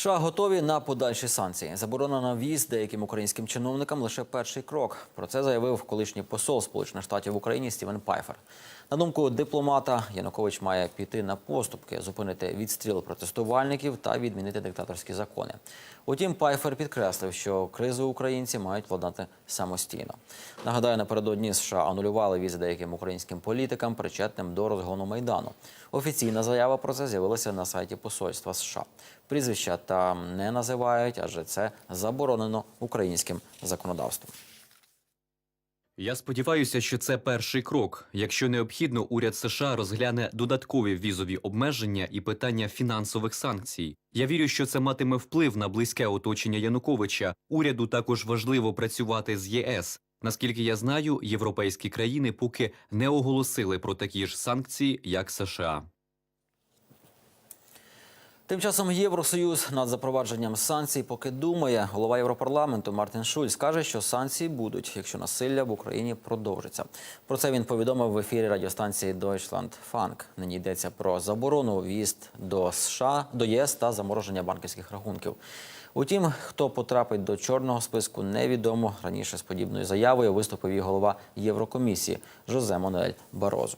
США готові на подальші санкції. Заборона на в'їзд деяким українським чиновникам лише перший крок. Про це заявив колишній посол Сполучених Штатів в Україні Стівен Пайфер. На думку дипломата, Янукович має піти на поступки, зупинити відстріл протестувальників та відмінити диктаторські закони. Утім, Пайфер підкреслив, що кризу українці мають владнати самостійно. Нагадаю, напередодні США анулювали візи деяким українським політикам, причетним до розгону майдану. Офіційна заява про це з'явилася на сайті посольства США. Прізвища там не називають, адже це заборонено українським законодавством. Я сподіваюся, що це перший крок. Якщо необхідно, уряд США розгляне додаткові візові обмеження і питання фінансових санкцій. Я вірю, що це матиме вплив на близьке оточення Януковича. Уряду також важливо працювати з ЄС. Наскільки я знаю, європейські країни поки не оголосили про такі ж санкції, як США. Тим часом Євросоюз над запровадженням санкцій поки думає. Голова Європарламенту Мартин Шульц каже, що санкції будуть, якщо насилля в Україні продовжиться. Про це він повідомив в ефірі радіостанції Deutschland Funk. Нині йдеться про заборону в'їзд до США, до ЄС та замороження банківських рахунків. Утім, хто потрапить до чорного списку, невідомо. Раніше з подібною заявою виступив і голова Єврокомісії Жозе Мануель Барозу.